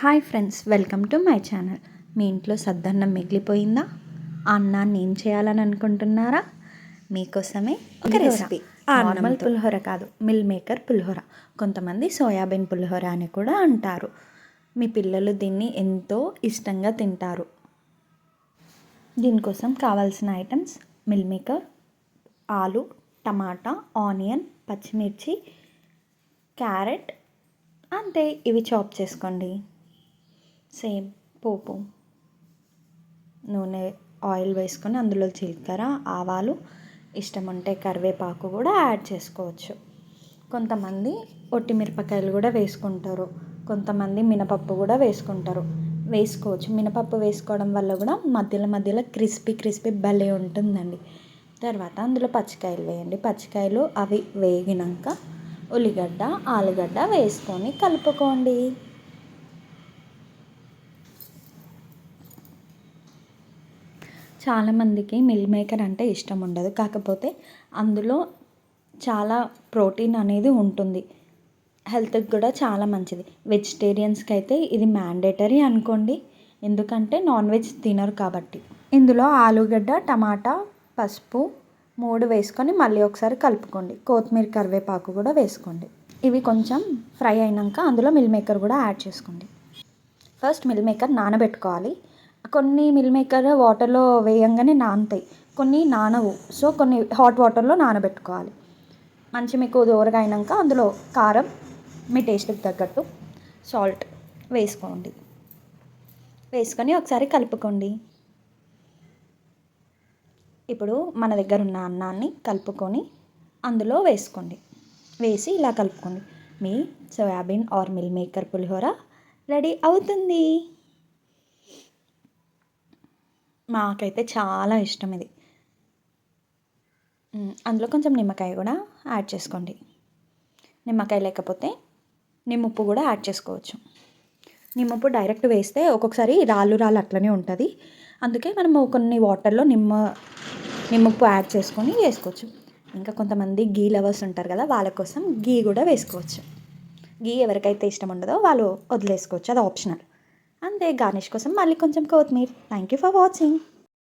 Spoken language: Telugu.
Hi friends welcome to my channel మీ ఇంట్లో సద్దన్నం మిగిలిపోయిందా? అన్నాన్ని ఏం చేయాలని అనుకుంటున్నారా? మీకోసమే ఒక. రెసిపీ నార్మల్ పులిహోర కాదు. మిల్ మేకర్ పులిహోర. కొంతమంది సోయాబీన్ పులిహోర అని కూడా అంటారు. మీ పిల్లలు దీన్ని ఎంతో ఇష్టంగా తింటారు. దీనికోసం కావాల్సిన ఐటమ్స్ మిల్ మేకర్ ఆలు టమాటా ఆనియన్ పచ్చిమిర్చి క్యారెట్ అంతే. ఇవి చాప్ చేసుకోండి. సేమ్ పోపు. నూనె ఆయిల్ వేసుకొని అందులో జీలకర్ర ఆవాలు ఇష్టం ఉంటే కరివేపాకు కూడా యాడ్ చేసుకోవచ్చు. కొంతమంది ఒట్టి మిరపకాయలు కూడా వేసుకుంటారు. కొంతమంది మినపప్పు కూడా వేసుకుంటారు. వేసుకోవచ్చు. మినపప్పు వేసుకోవడం వల్ల కూడా మధ్యలో మధ్యలో క్రిస్పీ క్రిస్పీ భలే ఉంటుందండి. తర్వాత అందులో పచ్చికాయలు వేయండి. పచ్చికాయలు అవి వేగినాక ఉల్లిగడ్డ ఆలుగడ్డ వేసుకొని కలుపుకోండి. చాలామందికి మిల్ మేకర్ అంటే ఇష్టం ఉండదు. కాకపోతే అందులో చాలా ప్రోటీన్ అనేది ఉంటుంది. హెల్త్కి కూడా చాలా మంచిది. వెజిటేరియన్స్కి అయితే ఇది మ్యాండేటరీ అనుకోండి. ఎందుకంటే నాన్ వెజ్ తినరు కాబట్టి. ఇందులో ఆలుగడ్డ టమాటా పసుపు మూడు వేసుకొని మళ్ళీ ఒకసారి కలుపుకోండి. కొత్తిమీర కరివేపాకు కూడా వేసుకోండి. ఇవి కొంచెం ఫ్రై అయినాక అందులో మిల్ మేకర్ కూడా యాడ్ చేసుకోండి. ఫస్ట్ మిల్ మేకర్ నానబెట్టుకోవాలి. కొన్ని మిల్ మేకర్ వాటర్లో వేయంగానే నానుతాయి. కొన్ని నానవు. సో కొన్ని హాట్ వాటర్లో నానబెట్టుకోవాలి. మంచి మీకు దోరగా అయినాక అందులో కారం మీ టేస్ట్కి తగ్గట్టు సాల్ట్ వేసుకోండి. వేసుకొని ఒకసారి కలుపుకోండి. ఇప్పుడు మన దగ్గర ఉన్న అన్నాన్ని కలుపుకొని అందులో వేసుకోండి. వేసి ఇలా కలుపుకోండి. మీ soybean or meal maker pulihora ready అవుతుంది. మాకైతే చాలా ఇష్టం ఇది. అందులో కొంచెం నిమ్మకాయ కూడా యాడ్ చేసుకోండి. నిమ్మకాయ లేకపోతే నిమ్మప్పు కూడా యాడ్ చేసుకోవచ్చు. నిమ్మప్పు డైరెక్ట్ వేస్తే ఒక్కొక్కసారి రాళ్ళు రాళ్ళు అట్లనే ఉంటుంది. అందుకే మనము కొన్ని వాటర్లో నిమ్మ నిమ్మప్పు యాడ్ చేసుకొని వేసుకోవచ్చు. ఇంకా కొంతమంది గీ లవర్స్ ఉంటారు కదా వాళ్ళ కోసం గీ కూడా వేసుకోవచ్చు. గీ ఎవరికైతే ఇష్టం ఉండదో వాళ్ళు వదిలేసుకోవచ్చు అది ఆప్షనల్. అంతే గార్నిష్ కోసం మళ్ళీ కొంచెం కొత్తిమీర. Thank you for watching